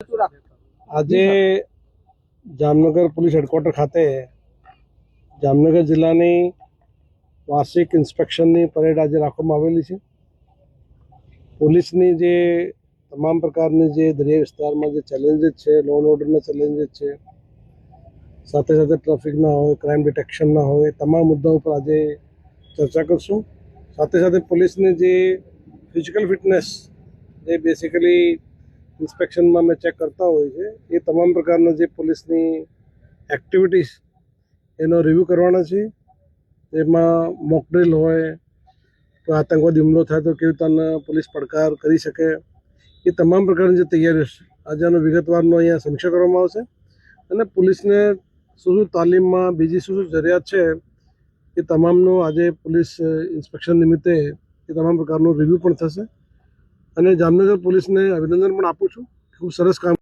આજે Jamnagar police headquarter ખાતે જામનગર જિલ્લાની વાર્ષિક ઇન્સ્પેક્શનની પરેડ આજે રાખવામાં આવેલી છે. પોલીસની જે તમામ પ્રકારની જે દરિયા વિસ્તારમાં જે ચેલેન્જીસ છે લો એન્ડ ઓર્ડરના ચેલેન્જીસ છે, સાથે સાથે ટ્રાફિકના હોય ક્રાઇમ ડિટેક્શનના હોય, તમામ મુદ્દાઓ પર આજે ચર્ચા કરશું. સાથે સાથે પોલીસની જે ફિઝિકલ ફિટનેસ જે બેસિકલી ઇન્સ્પેક્શનમાં અમે ચેક કરતા હોય છે એ તમામ પ્રકારના જે પોલીસની એક્ટિવિટીઝ એનો રિવ્યૂ કરવાના છે એમાં મોકડ્રિલ હોય તો આતંકવાદી હુમલો થાય તો કેવી રીતના પોલીસ પડકાર કરી શકે, એ તમામ પ્રકારની જે તૈયારીઓ છે, આજે આનો વિગતવારનો અહીંયા સમીક્ષા કરવામાં આવશે. અને પોલીસને શું શું તાલીમમાં બીજી શું શું જરૂરિયાત છે, એ તમામનું આજે પોલીસ ઇન્સ્પેક્શન નિમિત્તે એ તમામ પ્રકારનું રિવ્યૂ પણ થશે. અને જામનગર પોલીસને અભિનંદન પણ આપું છું. ખૂબ સરસ કામ